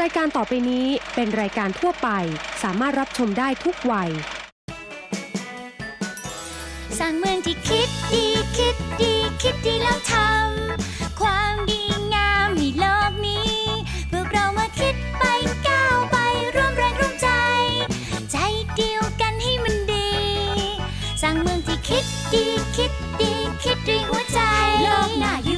รายการต่อไปนี้เป็นรายการทั่วไป สามารถรับชมได้ทุกวัย สร้างเมืองที่คิดดีคิดดีคิดดีแล้วทำความดีงามให้โลกนี้พวกเรามาคิดไปก้าวไปร่วมแรงร่วมใจ ใจเดียวกันให้มันดี สร้างเมืองที่คิดดีคิดดีคิดด้วยหัวใจโลกน่าอยู่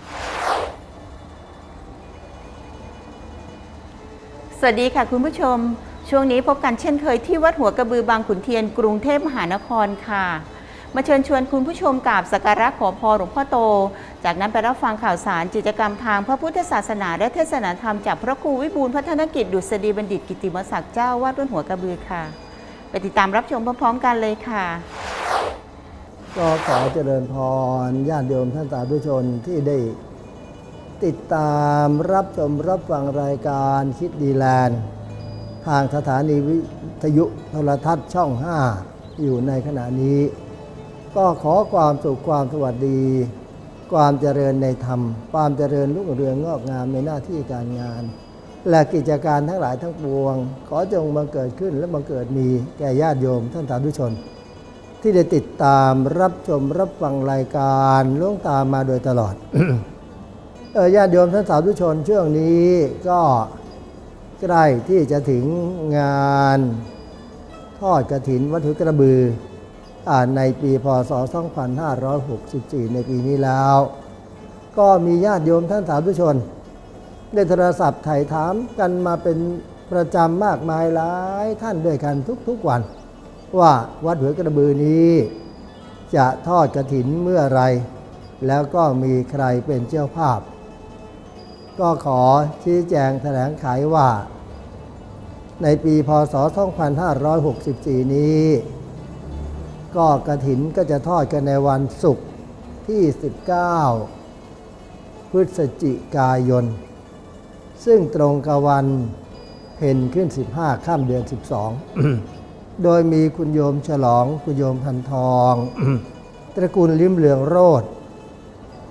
สวัสดีค่ะคุณผู้ชม ช่วงนี้พบกันเช่นเคยที่วัดหัวกระบือบางขุนเทียนกรุงเทพมหานครค่ะ มาเชิญชวนคุณผู้ชมกราบสักการะขอพรหลวงพ่อโต จากนั้นไปรับฟังข่าวสารกิจกรรมทางพระพุทธศาสนา และเทศนาธรรมจากพระครูวิบูลย์พัฒนกิจดุษฎีบัณฑิตกิติมศักดิ์เจ้าวาดวัดหัวกระบือค่ะไปติดตามรับชมพร้อมๆกันเลยค่ะ ก็ขอเจริญพรญาติโยมท่านสาธุชนที่ได้ ติดตามรับชมรับฟังรายการคิดดีแลนด์ ทางสถานีวิทยุโทรทัศน์ช่อง 5 อยู่ในขณะนี้ ก็ขอความสุขความสวัสดี ความเจริญในธรรม ความเจริญรุ่งเรืองงอกงามในหน้าที่การงาน และกิจการทั้งหลายทั้งปวง ขอจงบังเกิดขึ้นและบังเกิดมีแก่ญาติโยมท่านสาธุชน ที่ได้ติดตามรับชมรับฟังรายการล่วงตามมาโดยตลอด ญาติโยมท่านสาธุชนช่วงนี้ก็ใกล้ที่จะถึงงานทอดกระถินวัตถุกระบืออในปีพศ 2564 ในปีนี้แล้ว ก็มีญาติโยมท่านสาธุชน ได้โทรศัพท์ไถ่ถามกันมาเป็นประจำมากมายหลายท่านด้วยกันทุกๆวัน ว่าวัดหัวกระบือนี้ จะทอดกระถินเมื่อไร แล้วก็มีใครเป็นเจ้าภาพ ก็ขอชี้แจงแถลงไขว่า ในปีพศ 2564 นี้ ก็กระถินก็จะทอดกันในวันศุกร์ที่ 19 พฤศจิกายน ซึ่งตรงกับวันเพ็ญขึ้น 15 ข้ามเดือน 12 โดยมีคุณโยมฉลอง คุณโยมพันทอง ตระกูลลิ้มเหลืองโรด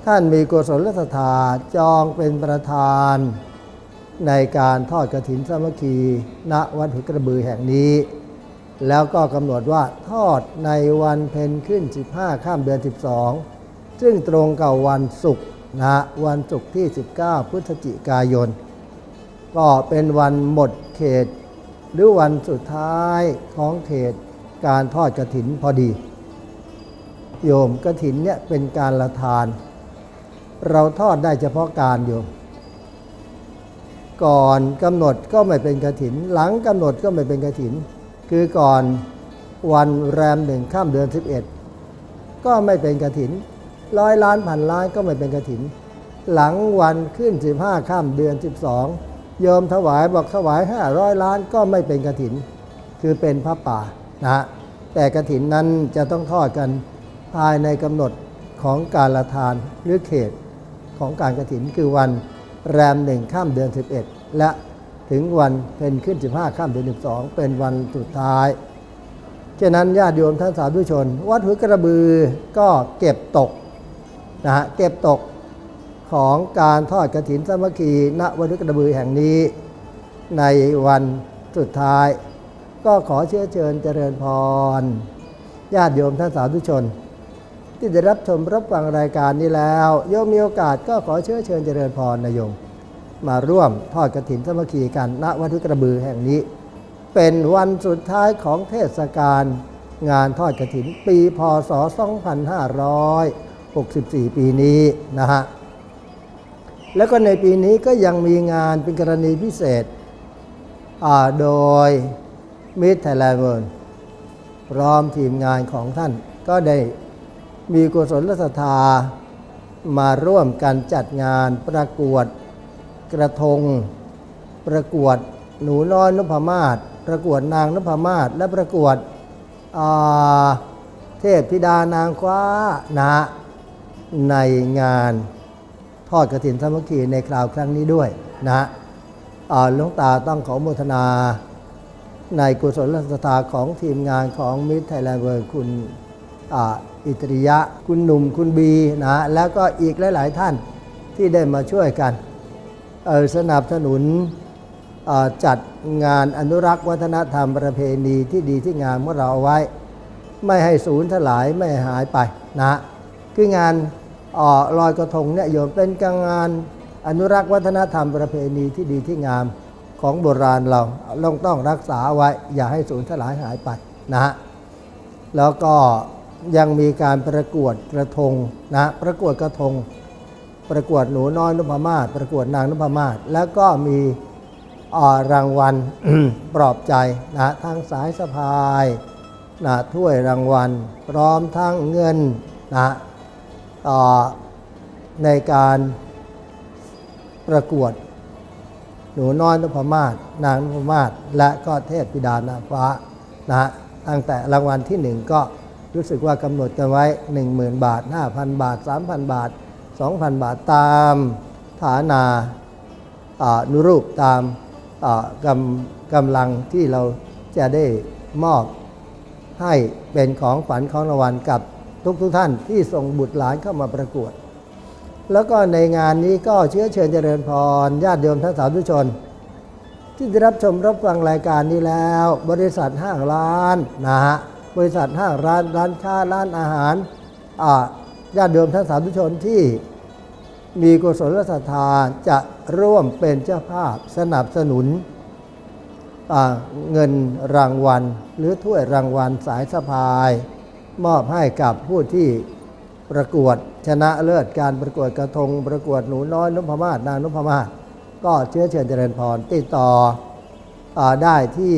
ท่านมีกุศลศรัทธาจองเป็นประธาน ในการทอดกระถินสามัคคี ณวัดหุกระบือแห่งนี้ แล้วก็กำหนดว่าทอดในวันเพ็ญขึ้น 15 ข้ามเดือน 12 ซึ่งตรงกับวันศุกร์นะวันศุกร์ที่ 19 พฤศจิกายน ก็เป็นวันหมดเขต หรือวันสุดท้ายของเขตการทอดกระถินพอดี โยมกระถินเนี่ยเป็นการละทาน เราทอดได้เฉพาะการโยมก่อนกำหนดก็ไม่เป็นกระถิน หลังกำหนดก็ไม่เป็นกระถิน คือก่อนวันแรมหนึ่งข้ามเดือน 11 ก็ไม่เป็นกระถิน ร้อยล้านพันล้านก็ไม่เป็นกระถิน หลังวันขึ้น 15 ข้ามเดือน 12 โยมถวายบอกถวาย 500 ล้านก็ไม่เป็นกระถิน คือเป็นพระป่านะฮะแต่กระถินนั้นจะต้องทอดกันภายในกำหนดของการละทานหรือเขต ของการกระถินคือวันแรมหนึ่งข้ามเดือน 11 และถึงวันเป็นขึ้น 15 ข้ามเดือน 12 เป็นวันสุดท้ายฉะนั้นญาติโยมท่านสาธุชน วัดหัวกระบือก็เก็บตกนะฮะเก็บตกของการทอดกระถินสามัคคีณวัดหัวกระบือแห่งนี้ ในวันสุดท้าย ก็ขอเชื้อเชิญเจริญพรญาติโยมท่านสาธุชน ที่ได้รับชมรับฟังรายการนี้แล้ว โยมมีโอกาสก็ขอเชื้อเชิญเจริญพรนะโยมมาร่วมทอดกระถินสามัคคีกันณวัดหัวกระบือแห่งนี้ เป็นวันสุดท้ายของเทศกาลงานทอดกระถินปีพศ 2564 ปีนี้นะฮะแล้วก็ในปีนี้ก็ยังมีงานเป็นกรณีพิเศษโดยมิตรไทยแลนด์เวิร์พร้อมทีมงานของท่านก็ได้ มีกุศลศรัทธา มาร่วมกันจัดงานประกวดกระทง ประกวดหนูน้อยนพมาศประกวดนางนพมาศและประกวดเทพธิดานางคว้านะในงานทอดกระถินสามัคคีในคราวครั้งนี้ด้วยนะหลวงตาต้องขอโมทนา ในกุศลศรัทธาของทีมงานของมิตรไทยแลนด์เวิร์คุณ อิตริยะ คุณหนุ่มคุณบีนะแล้วก็อีกหลาย ๆ ท่านที่ได้มาช่วยกันสนับสนุนจัดงานอนุรักษ์วัฒนธรรมประเพณีที่ดีที่งามของเราเอาไว้ ไม่ให้สูญถลายไม่หายไปนะคืองานออลอยกระทงเนี่ยโยมเป็นการงานอนุรักษ์วัฒนธรรมประเพณีที่ดีที่งามของโบราณเราต้องต้องรักษาไว้ อย่าให้สูญถลายหายไปนะฮะแล้วก็ ยังมีการประกวดกระทงนะประกวดกระทง ประกวดหนูน้อยนพมาศประกวดนางนพมาศแล้วก็มีรางวัลปลอบใจนะทั้งสายสะพายนะถ้วยรางวัล พร้อมทั้งเงินนะต่อในการประกวด หนูน้อยนพมาศนางนพมาศและก็เทพธิดานาฟ้านะฮะตั้งแต่รางวัลที่หนึ่งก็ รู้สึกว่ากำหนดกันไว้ 10,000 บาท 5,000 บาท 3,000 บาท 2,000 บาทตามฐานาานุรูปตามอ่ากำกำลังที่เราจะได้มอบให้เป็นของขวัญของรางวัลกับทุกทุกท่านที่ส่งบุตรหลานเข้ามาประกวด แล้วก็ในงานนี้ก็เชื้อเชิญเจริญพรญาติโยมท่านสาธุชน ที่ได้รับชมรับฟังรายการนี้แล้ว บริษัทห้างร้านนะฮะ บริษัทห้างร้านร้านค้าร้านอาหารญาติโยมท่านสาธุชนที่มีกุศลศรัทธาจะร่วมเป็นเจ้าภาพสนับสนุนเงินรางวัล หรือถ้วยรางวัลสายสะพาย มอบให้กับผู้ที่ประกวดชนะเลิศการประกวดกระทง ประกวดหนูน้อยนพมาศนางนพมาศก็เชื้อเชิญเจริญพรติดต่อ ได้ที่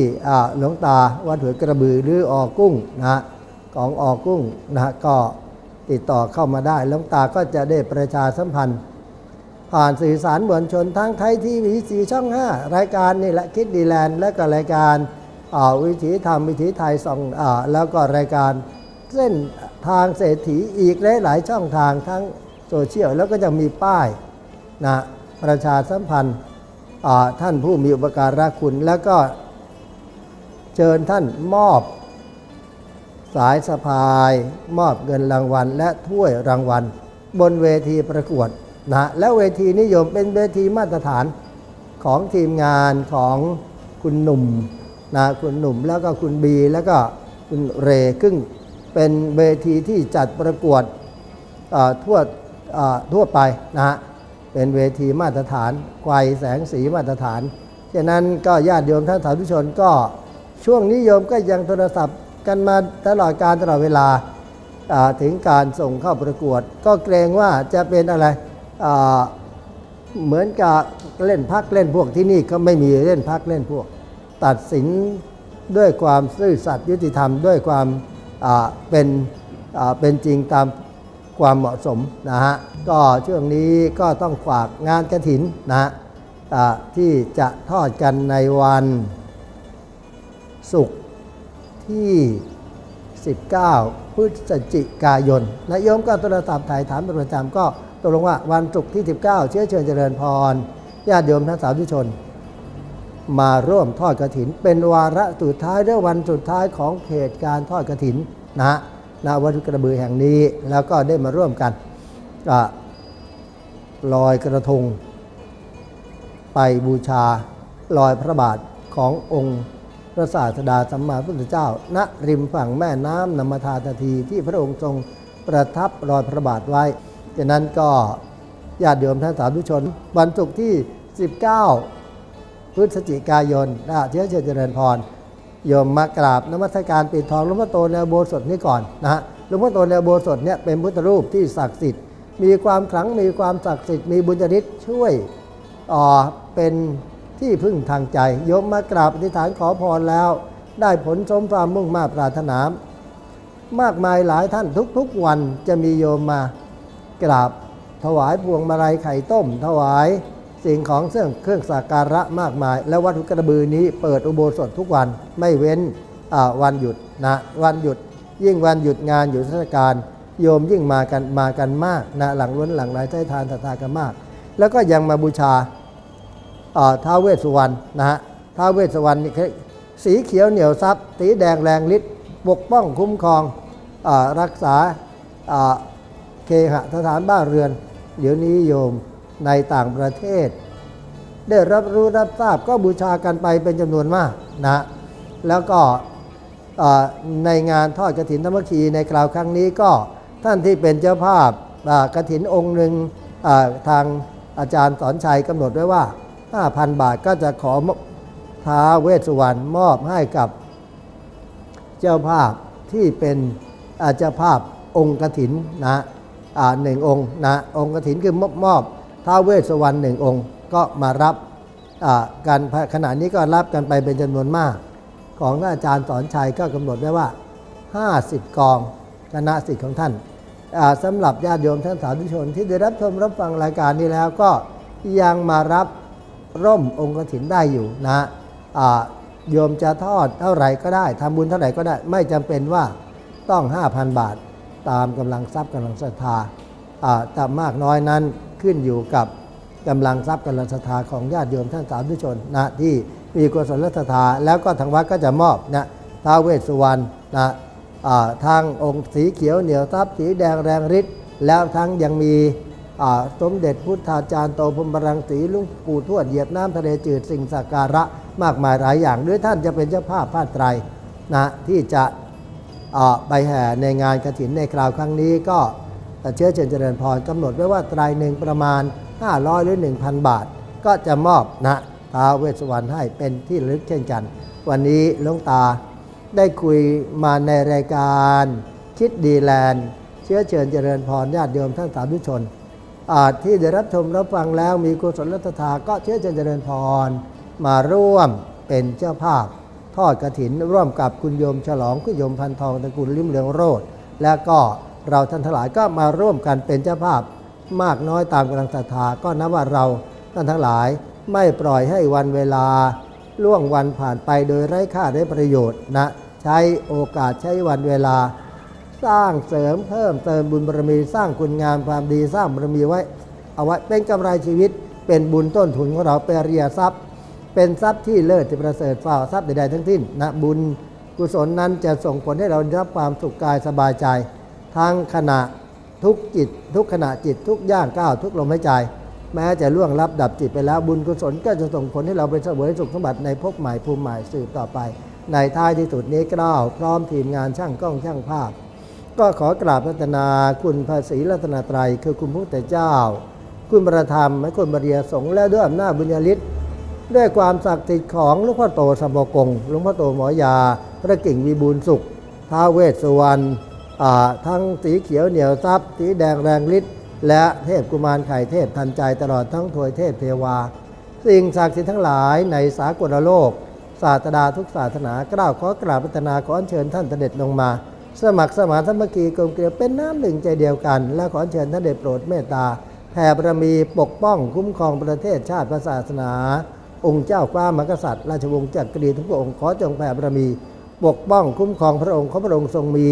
หลวงตาวัดหัวกระบือหรือออกุ้งนะของออกุ้งนะก็ติดต่อเข้ามาได้หลวงตาก็จะได้ประชาสัมพันธ์ ผ่านสื่อสารมวลชนทั้งไทยทีวีสีช่อง 5 รายการนี่แหละคิดดีแลนด์และก็รายการวิถีธรรมวิถีไทยสองอแล้วก็รายการเส้นทางเศรษฐีอีกหลาย ๆ ช่องทางทั้งโซเชียลแล้วก็จะมีป้ายนะประชาสัมพันธ์ ท่านผู้มีอุปการะคุณ แล้วก็เชิญท่านมอบสายสะพาย มอบเงินรางวัล และถ้วยรางวัล บนเวทีประกวดนะแล้วเวทีนิยมเป็นเวทีมาตรฐานของทีมงานของคุณหนุ่มนะคุณหนุ่มแล้วก็คุณบี แล้วก็คุณเรกึ่งเป็นเวทีที่จัดประกวดทั่วทั่วไปนะฮะ เป็นเวทีมาตรฐานไกวแสงสีมาตรฐานฉะนั้นก็ญาติโยมท่านสาธุชนก็ช่วงนี้โยมก็ยังโทรศัพท์กันมาตลอดการตลอดเวลาถึงการส่งเข้าประกวด ก็เกรงว่าจะเป็นอะไรเหมือนกับเล่นพักเล่นพวกที่นี่ก็ไม่มีเล่นพักเล่นพวก ตัดสินด้วยความซื่อสัตย์ยุติธรรมด้วยความเป็นเป็นจริงตามความเหมาะสมนะฮะ ก็ช่วงนี้ก็ต้องฝากงานกระถินนะที่จะทอดกันในวันศุกร์ที่ 19 พฤศจิกายนนายโยมก็โทรศัพท์ถ่ายถามเป็นประจำก็ตกลงว่าวันศุกร์ที่ 19 เชื้อเชิญเจริญพรญาติโยมทั้งสาธุชน มาร่วมทอดกระถิน เป็นวาระสุดท้ายและวันสุดท้ายของเขตการทอดกระถินนะฮะณวัดกระบือแห่งนี้แล้วก็ได้มาร่วมกัน อะลอยกระทง ไปบูชาลอยพระบาทขององค์พระศาสดาสัมมาสัมพุทธเจ้า ณริมฝั่งแม่น้ำนมทาตทีที่พระองค์ทรงประทับรอยพระบาทไว้ดังนั้นก็ญาติโยมท่านสาธุชน วันศุกร์ที่ 19 พฤศจิกายนนะเชื้อเชิญเจริญพร โยมมากราบนมัสการปิดทองหลวงพ่อโตในโบสถนี้ก่อนนะฮะหลวงพ่อโตในโบสถเนี่ยเป็นพุทธรูปที่ศักดิ์สิทธิ์ มีความขลังมีความศักดิ์สิทธิ์มีบุญญาฤทธิ์ช่วยเอ่อเป็นที่พึ่งทางใจโยมมากราบอธิษฐานขอพรแล้ว ได้ผลสมความมุ่งมา่ปรารถนามากมายหลายท่านทุกๆวันจะมีโยมมากราบถวายพวงมาลัยไข่ต้ม ถวายสิ่งของเครื่องเครื่องสักการะมากมาย และวัดหุกระบือนี้เปิดอุโบสถทุกวันไม่เว้นวันหยุดนะวันหยุดยิ่งวันหยุดงานหยุดเทศกาล โยมยิ่งมากันมากันมากนะหลังล้นหลังไหลใช้ทานศรัทธากันมาก แล้วก็ยังมาบูชาท้าวเวสสุวรรณนะฮะท้าวเวสสุวรรณนี่สีเขียวเหนียวซับสีแดงแรงฤทธิ์ปกป้องคุ้มครองอรักษาเคหสถานบ้านเรือน เดี๋ยวนี้โยมในต่างประเทศ ได้รับรู้รับทราบก็บูชากันไปเป็นจำนวนมากนะแล้วก็ในงานทอดกระถินธรรมคีในคราวครั้งนี้ก็ ท่านที่เป็นเจ้าภาพกระถินองค์หนึ่งทางอาจารย์สอนชัยกำหนดไว้ว่า 5,000 บาทก็จะขอท้าเวสสุวรรณมอบให้กับเจ้าภาพที่เป็นอาเจ้าภาพองค์กถินนะหนึ่งองค์นะองค์กถินคือมอบมอบท้าเวสสุวรรณหนึ่งองค์ก็มารับอ่ากันขณะนี้ก็รับกันไปเป็นจำนวนมาก ของท่านอาจารย์สอนชัยก็กำหนดไว้ว่า 50 กองคณะสิทธิ์ของท่าน สำหรับญาติโยมท่านสาธุชน ที่ได้รับชมรับฟังรายการนี้แล้วก็ยังมารับร่มองค์กถินได้อยู่นะโยมจะทอดเท่าไหร่ก็ได้ทำบุญเท่าไหร่ก็ได้ ไม่จำเป็นว่าต้อง 5,000 บาทตามกำลังทรัพย์กำลังศรัทธาแต่มากน้อยนั้นขึ้นอยู่กับกำลังทรัพย์กำลังศรัทธาของญาติโยมท่านสาธุชนนะที่มีกุศลศรัทธาแล้วก็ทางวัดก็จะมอบนะท้าเวสสุวรรณนะ ทางองค์สีเขียวเหนียวทรัพย์สีแดงแรงฤทธิ์แล้วทั้งยังมีสมเด็จพุทธาจารย์โตพรมรังสีลุงปู่ทวดเหยียบน้ำทะเลจืดสิ่งสักการะมากมายหลายอย่างหรือท่านจะเป็นเจ้าภาพผ้าไตรนะที่จะไปแห่ในงานกฐินในคราวครั้งนี้ก็เชื้อเชิญเจริญพรกำหนดไว้ว่าไตรหนึ่งประมาณ 500 หรือ 1,000 บาท ก็จะมอบนะท้าเวสวรรณให้เป็นที่ลึกเช่นกัน วันนี้หลวงตา ได้คุยมาในรายการคิดดีแลนด์ เชื้อเชิญเจริญพรญาติโยมท่านสาธุชน ที่ได้รับชมรับฟังแล้วมีกุศลรัตถาก็เชื่อเจริญพร มาร่วมเป็นเจ้าภาพ ทอดกระถินร่วมกับคุณโยมฉลองคุณโยมพันทองตระกูลลิมเหลืองโรดและก็เราท่านทั้งหลายก็มาร่วมกันเป็นเจ้าภาพ มากน้อยตามกำลังศรัทธาก็นับว่าเราท่านทั้งหลายไม่ปล่อยให้วันเวลาล่วงวันผ่านไปโดยไร้ค่าไร้ประโยชน์นะ ใช้โอกาสใช้วันเวลา สร้างเสริมเพิ่มเติมบุญบารมีสร้างคุณงามความดีสร้างบารมีไว้ เอาไว้เป็นกำไรชีวิต เป็นบุญต้นทุนของเราเป็นอริยทรัพย์ เป็นทรัพย์ที่เลิศที่ประเสริฐฝ่าทรัพย์ใดๆทั้งสิ้นนะบุญกุศลนั้นจะส่งผลให้เราได้รับความสุขกายสบายใจ ทั้งขณะทุกจิต ทุกขณะจิตทุกย่างก้าวทุกลมหายใจ แม้จะล่วงลับดับจิตไปแล้วบุญกุศลก็จะส่งผลให้เราไปเสวยสุขสมบัติในภพใหม่ภูมิใหม่สืบต่อไป ในท้ายที่สุดนี้กล้าว พร้อมทีมงานช่างกล้องช่างภาพ ก็ขอกราบรัตนาคุณพระศรีรัตนตรัย คือคุณพระพุทธเจ้า คุณประธรรมและคุณบริยสงฆ์และด้วยอำนาจบุญญาฤทธิ์ด้วยความศักดิ์สิทธิ์ของหลวงพ่อโตสมบกงหลวงพ่อโตหมอยา พระกิ่งวิบูลสุขท้าเวสสุวรรณทั้งสีเขียวเหนียวทรัพย์ สีแดงแรงฤทธิ์และเทพกุมารไข่เทพทันใจตลอดทั้งถวยเทพเทวา สิ่งศักดิ์สิทธิ์ทั้งหลายในสากลโลก ศาสดาทุกศาสนากล่าวขอกราบพัฒนาขออัญเชิญท่านเสด็จลงมา สมัครสมานสมัคคีกลมเกลียวเป็นน้ำหนึ่งใจเดียวกัน และขออัญเชิญท่านเดชโปรดเมตตาแผ่บารมีปกป้องคุ้มครองประเทศชาติศาสนา องค์เจ้าฟ้ามหากษัตริย์ราชวงศ์จักรีทุกพระองค์ขอจงแผ่บารมี ปกป้องคุ้มครองพระองค์ขอพระองค์ทรงมี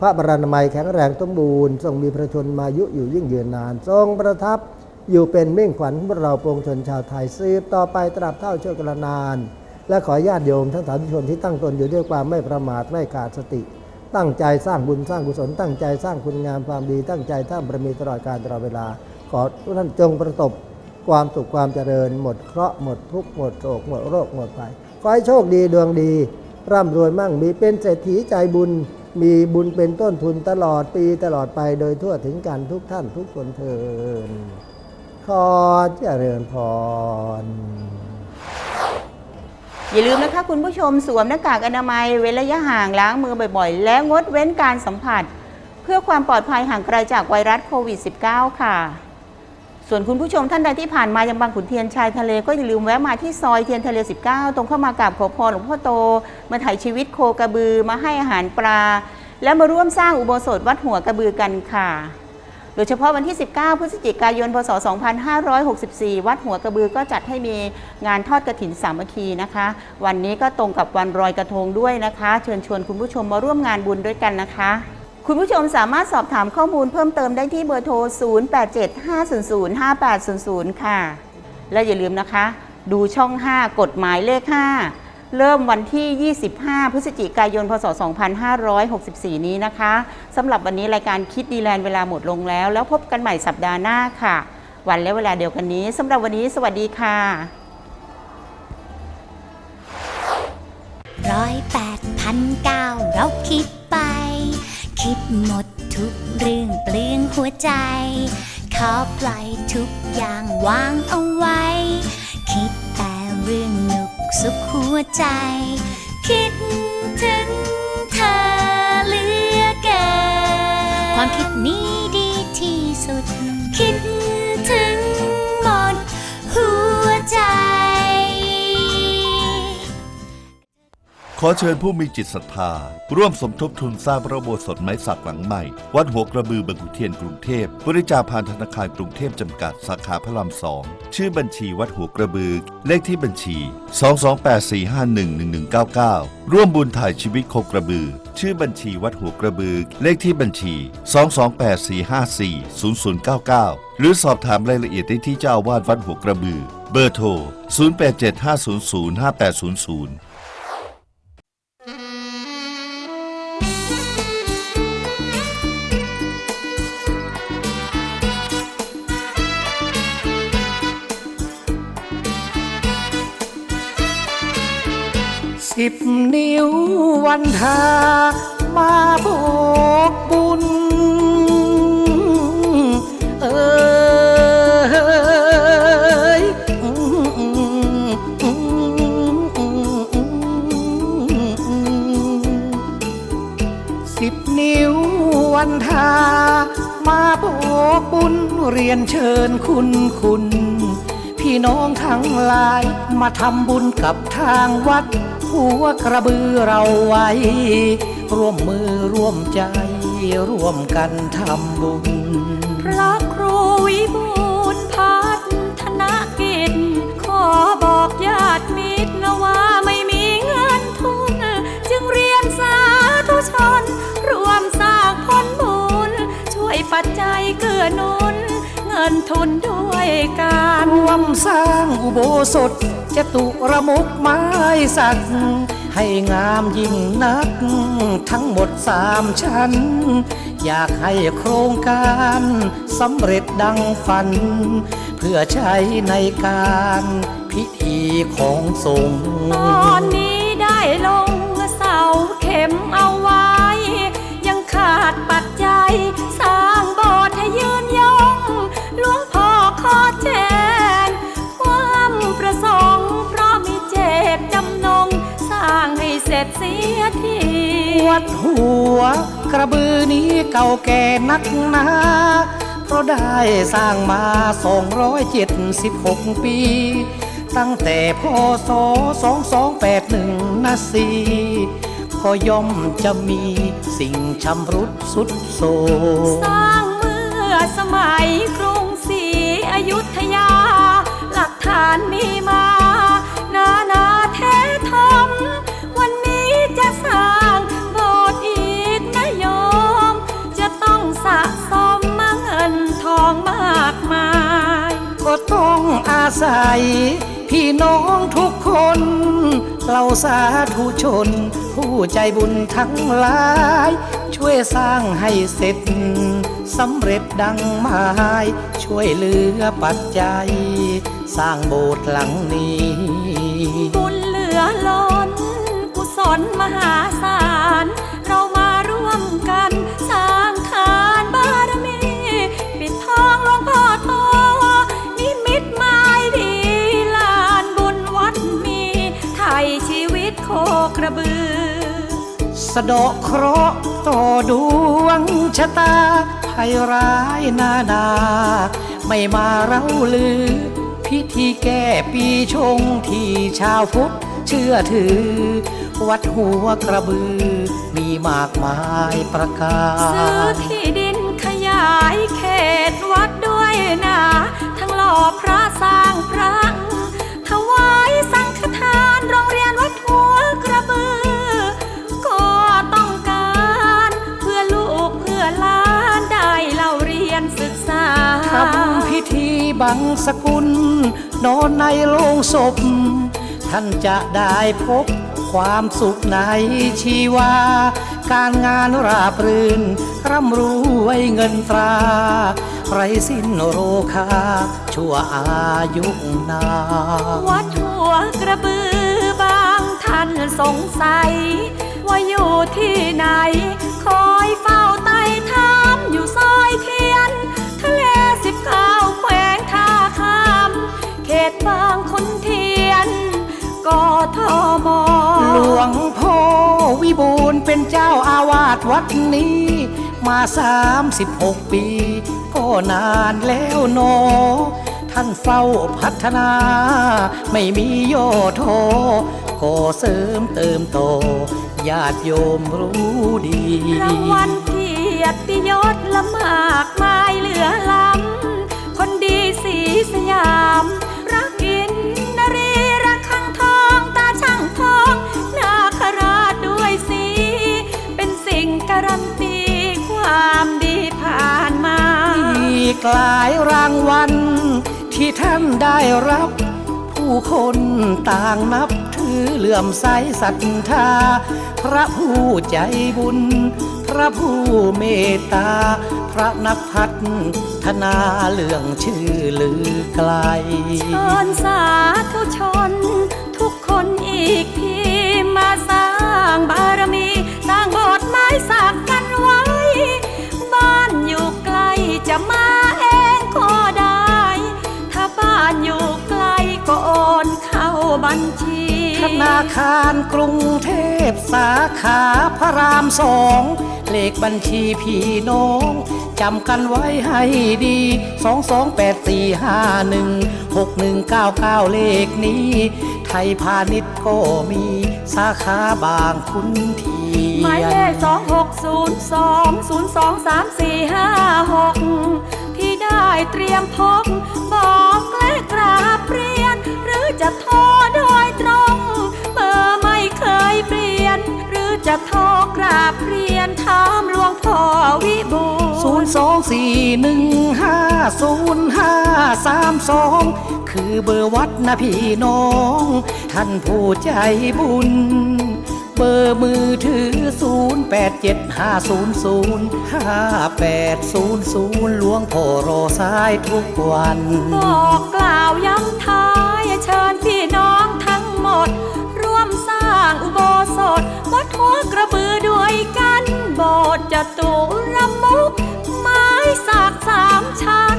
พระบรนามัยแข็งแรงสมบูรณ์ทรงมีพระชนมายุอยู่ยิ่งยืนนาน ทรงประทับอยู่เป็นเม่งขวัญพวกเราปวงชนชาวไทย สืบต่อไปตราบเท่าชั่วกานาน และขอญาติโยมทั้งสาธุชนที่ตั้งตนอยู่ด้วยความไม่ประมาทไม่ขาดสติ ตั้งใจสร้างบุญสร้างกุศล ตั้งใจสร้างคุณงามความดี ตั้งใจท่ามประมีตลอดการตลอดเวลา ขอทุกท่านจงประสบความสุขความเจริญ หมดเคราะห์หมดทุกข์หมดโศกหมดโรคหมดภัยขอให้โชคดีดวงดี ร่ำรวยมั่งมีเป็นเศรษฐีใจบุญ มีบุญเป็นต้นทุนตลอดปีตลอดไปโดยทั่วถึงกันทุกท่านทุกคนเทินขอเจริญพร อย่าลืมนะคะคุณผู้ชมสวมหน้ากากอนามัยเว้นระยะห่างล้างมือบ่อยๆ และงดเว้นการสัมผัส เพื่อความปลอดภัยห่างไกลจากไวรัสโควิด -19 ค่ะ ส่วนคุณผู้ชมท่านใดที่ผ่านมายังบางขุนเทียนชายทะเลก็อย่าลืมแวะมาที่ซอยเทียนทะเล 19 ตรงเข้ามากราบขอพรหลวงพ่อโต มาถ่ายชีวิตโคกระบือมาให้อาหารปลา และมาร่วมสร้างอุโบสถวัดหัวกระบือกันค่ะ โดยเฉพาะวันที่ 19 พฤศจิกายน พศ 2564 วัดหัวกระบือก็จัดให้มีงานทอดกระถินสามัคคีนะคะ วันนี้ก็ตรงกับวันรอยกระทงด้วยนะคะ เชิญชวนคุณผู้ชมมาร่วมงานบุญด้วยกันนะคะคุณผู้ชมสามารถสอบถามข้อมูลเพิ่มเติมได้ที่เบอร์โทร 0875005800 ค่ะ และอย่าลืมนะคะ ดูช่อง 5 กฎหมายเลข 5 เริ่มวันที่ 25 พฤศจิกายน พศ 2564 นี้นะคะสำหรับวันนี้รายการคิดดีแลนด์เวลาหมดลงแล้ว แล้วพบกันใหม่สัปดาห์หน้าค่ะ วันและเวลาเดียวกันนี้สำหรับวันนี้ สวัสดีค่ะร้อยแปดพันเก้าเราคิดไป คิดหมดทุกเรื่องเปลืองหัวใจ ขอปล่อยทุกอย่างวางเอาไว้ คิดแต่เรื่อง สุขหัวใจ คิดถึงเธอเหลือเกินความคิดนี้ ขอเชิญผู้มีจิตศรัทธา ร่วมสมทบทุนสร้างพระโบสถ์ไม้สักหลังใหม่ วัดหัวกระบือบางขุนเทียนกรุงเทพ บริจาคผ่านธนาคารกรุงเทพจำกัดสาขาพระรามสอง ชื่อบัญชีวัดหัวกระบือ เลขที่บัญชี 228451199 ร่วมบุญถ่ายชีวิตโคกระบือ ชื่อบัญชีวัดหัวกระบือ เลขที่บัญชี 22845400099 หรือสอบถามรายละเอียดได้ที่เจ้าอาวาสวัดหัวกระบือ เบอร์โทร 0875005800 สิบนิ้ววันทามาโบกบุญ เอยสิบนิ้ววันทามาโบกบุญเรียนเชิญคุณคุณ พี่น้องทั้งหลาย มาทำบุญกับทางวัด หัวกระบือเราไว้ ร่วมมือร่วมใจ ร่วมกันทำบุญ พระครูวิบูลพัฒนกิจ ขอบอกญาติมิตรนะว่าไม่มีเงินทุน จึงเรียนสาธุชน ร่วมสร้างผลบุญ ช่วยปัจจัยเกื้อหนุน นทุนด้วยกันร่วมสร้างอุโบสถจตุระมุกไม้สัก ให้งามยิ่งนัก ทั้งหมดสามชั้น อยากให้โครงการสำเร็จดังฝัน เพื่อใช้ในการพิธีของสงฆ์ตอนนี้ได้ลงเสาเข็มเอาไว้ ยังขาดปัจจัย วัดหัว กระบือนี้เก่าแก่นักหนาเพราะได้สร้างมา 276 ปี ตั้งแต่พศ 2281นาสีพอย่อมจะมีสิ่งชำรุดสุดโทรสร้างเมื่ ศัยพี่น้องทุกคนเราสาธุชน ผู้ใจบุญทั้งหลาย ช่วยสร้างให้เสร็จสำเร็จดังหมาย ช่วยเหลือปัจจัย สร้างโบสถ์หลังนี้ บุญเหลือล้นกุศลมหาศาล เรามาร่วมกันสร้าง สะดาะเคราะห์ต่อดวงชะตาภัยร้ายนานา ไม่มาเล่าลือ พิธีแก้ปีชงที่ชาวพุทธเชื่อถือ วัดหัวกระบือ มีมากมายประกาซื้อที่ดินขยายเขตวัดด้วยนะ ทั้งหล่อพระสร้างพระถวายสังฆทานโรงเรียนวัดหัว ธีบังสกุล นอนในโลงศพ ท่านจะได้พบความสุขในชีวา การงานราบรื่น ร่ำรวยเงินตรา ไรสิ้นโรคา ชั่วอายุนา วัดหัวกระบือบางท่านสงสัย ว่าอยู่ที่ไหน คอยเฝ้าไต่ถามอยู่ซอยเทียน ตบางคนเทียนกทมหลวงพ่อวิบูลย์เป็นเจ้าอาวาสวัดนี้ มาสามสิบหกปี ก็นานแล้วโนอท่านเฝ้าพัฒนา ไม่มีโยโทก็เสริมเติมโต ญาติโยมรู้ดีรางวัลเกียรติยศละมากมายเหลือล้ำคนดีสีสยาม การันตีความดีผ่านมาอีกหลายรางวัลที่ท่านได้รับ ผู้คนต่างนับถือเหลื่อมใสศรัทธา พระผู้ใจบุญ พระผู้เมตตา พระนักพัฒนาเรื่องชื่อลือไกลเชิญสาธุชน ทุกคนอีกทีมาสร้างบารมี ธนาคารกรุงเทพสาขาพระรามสอง เลขบัญชีพี่น้องจำกันไว้ให้ดีสองสองแปดสี่ห้าหนึ่งหกหนึ่งเก้าเก้าเลขนี้ ไทยพาณิชย์ก็มีสาขาบางขุนเทียนหมายเลขสองหกศูนย์สองศูนย์สองสามสี่ห้าหกที่ได้เตรียมพบบอก หรือจะโทรกราบเรียนถามหลวงพ่อวิบูลศูนย์สองสี่หนึ่งห้าศูนย์ห้าสามสองคือเบอร์วัดนะพี่น้อง ท่านผู้ใจบุญ เบอร์มือถือ 0 8 7 5 0 0 5 8 0 0หลวงพ่อรอสายทุกวัน บอกกล่าวย้ำท้ายเชิญพี่น้องทั้งหมด โบสถวัดหัวกระบือด้วยกันโบอดจะตุรมุกไม้สักสามชั้น